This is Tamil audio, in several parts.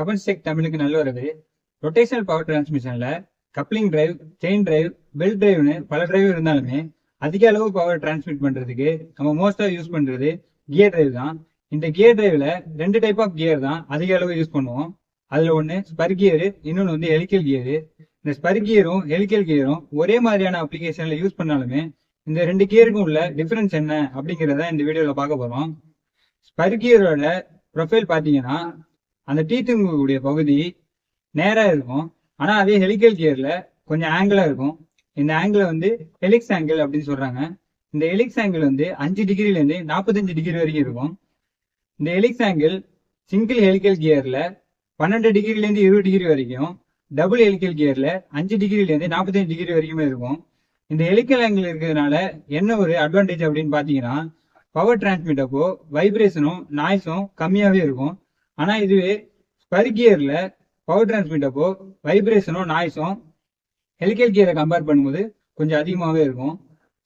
கபன் ஸ்டெக் தமிழுக்கு நல்ல வரவு. Rotational power டிரான்ஸ்மிஷன்ல coupling drive chain drive belt டிரைவ்னு பல டிரைவ் இருந்தாலுமே அதிக அளவு பவர் டிரான்ஸ்மிட் பண்றதுக்கு நம்ம மோஸ்டா யூஸ் பண்றது கியர் டிரைவ் தான். இந்த கியர் டிரைவ்ல ரெண்டு டைப் ஆஃப் கியர் தான் அதிக அளவு யூஸ் பண்ணுவோம். அதுல ஒன்று ஸ்பர் கியரு இன்னொன்று வந்து ஹெலிக்கல் கியரு இந்த ஸ்பர் கியரும் ஹெலிக்கல் கியரும் ஒரே மாதிரியான அப்ளிகேஷன்ல யூஸ் பண்ணாலுமே இந்த ரெண்டு கியருக்கும் உள்ள டிஃபரன்ஸ் என்ன அப்படிங்கிறத இந்த வீடியோவில் பார்க்க போகிறோம் ஸ்பர் கியரோட ப்ரொஃபைல் பார்த்தீங்கன்னா அந்த டீ தூங்கக்கூடிய பகுதி நேராக இருக்கும். ஆனால் அதே ஹெலிக்கல் கியரில் கொஞ்சம் ஆங்கிளாக இருக்கும். இந்த ஆங்கிளை வந்து ஹெலிக்ஸ் ஆங்கிள் அப்படின்னு சொல்கிறாங்க இந்த ஹெலிக்ஸ் ஆங்கிள் வந்து அஞ்சு டிகிரிலேருந்து நாற்பத்தஞ்சு டிகிரி வரைக்கும் இருக்கும். இந்த ஹெலிக்ஸ் ஆங்கிள் சிங்கிள் ஹெலிக்கல் கியரில் பன்னெண்டு டிகிரிலேருந்து இருபது டிகிரி வரைக்கும் டபுள் ஹெலிக்கல் கியரில் அஞ்சு டிகிரிலேருந்து நாற்பத்தஞ்சு டிகிரி வரைக்குமே இருக்கும். இந்த ஹெலிக்கல் ஆங்கிள் இருக்கிறதுனால என்ன ஒரு அட்வான்டேஜ் அப்படின்னு பார்த்தீங்கன்னா பவர் டிரான்ஸ்மிட் அப்போ வைப்ரேஷனும் நாய்ஸும் கம்மியாகவே இருக்கும். ஆனா இதுவே ஸ்பர் கியர்ல பவர் டிரான்ஸ்மிட் அப்போ வைப்ரேஷனும் நாய்ஸும் ஹெலிகல் கியரை கம்பேர் பண்ணும்போது கொஞ்சம் அதிகமாகவே இருக்கும்.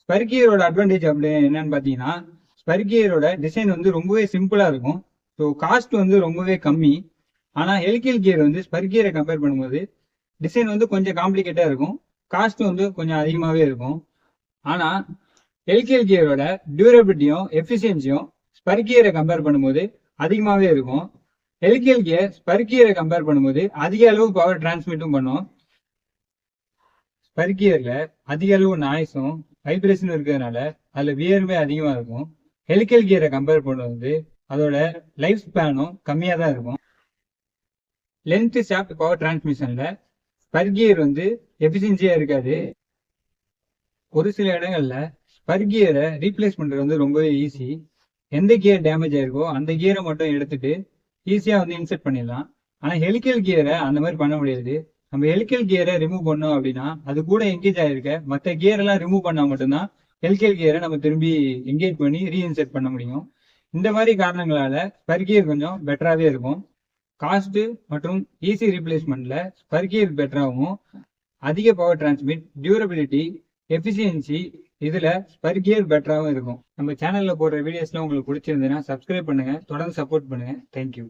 ஸ்பர் கியரோட அட்வான்டேஜ் அப்படி என்னன்னு பார்த்தீங்கன்னா ஸ்பர் கியரோட டிசைன் வந்து ரொம்பவே சிம்பிளாக இருக்கும். ஸோ காஸ்ட் வந்து ரொம்பவே கம்மி. ஆனால் ஹெலிகல் கியர் வந்து ஸ்பர் கியரை கம்பேர் பண்ணும்போது டிசைன் வந்து கொஞ்சம் காம்ப்ளிகேட்டாக இருக்கும். காஸ்ட் வந்து கொஞ்சம் அதிகமாகவே இருக்கும். ஆனால் ஹெலிக்கல் கியரோட டியூரபிலிட்டியும் எஃபிஷியன்சியும் ஸ்பர் கியரை கம்பேர் பண்ணும்போது அதிகமாகவே இருக்கும். ஹெலிக்கல் கியர் ஸ்பர் கியரை கம்பேர் பண்ணும்போது அதிக அளவு பவர் டிரான்ஸ்மிட்டும் பண்ணும். ஸ்பர் கியர்ல அதிக அளவு நாய்ஸும் வைப்ரேஷனும் இருக்கிறதுனால அதில் வியர்வே அதிகமாக இருக்கும். ஹெலிக்கல் கியரை கம்பேர் பண்ணும்போது அதோட லைஃப் ஸ்பேனும் கம்மியாக தான் இருக்கும். லென்த் ஷாஃப்ட் பவர் டிரான்ஸ்மிஷனில் ஸ்பர் கியர் வந்து எஃபிஷியன்சியாக இருக்காது. ஒரு சில இடங்களில் ஸ்பர் கியரை ரீப்ளேஸ் பண்ணுறது வந்து ரொம்பவே ஈஸி எந்த கியர் டேமேஜ் ஆயிருக்கோ அந்த கியரை மட்டும் எடுத்துட்டு ஈஸியாக வந்து இன்செர்ட் பண்ணிடலாம். ஆனால் ஹெலிக்கல் கியரை அந்த மாதிரி பண்ண முடியாது. நம்ம ஹெலிக்கல் கியரை ரிமூவ் பண்ணோம் அப்படின்னா அது கூட எங்கேஜ் ஆகிருக்க மற்ற கியரெல்லாம் ரிமூவ் பண்ணால் மட்டும்தான் ஹெலிக்கல் கியரை நம்ம திரும்பி எங்கேஜ் பண்ணி ரீஇன்செர்ட் பண்ண முடியும். இந்த மாதிரி காரணங்களால ஸ்பர் கியர் கொஞ்சம் பெட்டராகவே இருக்கும். காஸ்ட்டு மற்றும் ஈஸி ரீப்ளேஸ்மெண்ட்டில் ஸ்பர் கியர் பெட்டராகவும் அதிக பவர் டிரான்ஸ்மிட் டியூரபிலிட்டி எஃபிஷியன்சி இதுல பர் கியர் பெட்டராகவும் இருக்கும். நம்ம சேனல்ல போடுற வீடியோஸ்லாம் உங்களுக்கு பிடிச்சிருந்ததுன்னா சப்ஸ்கிரைப் பண்ணுங்க. தொடர்ந்து சப்போர்ட் பண்ணுங்க. தேங்க்யூ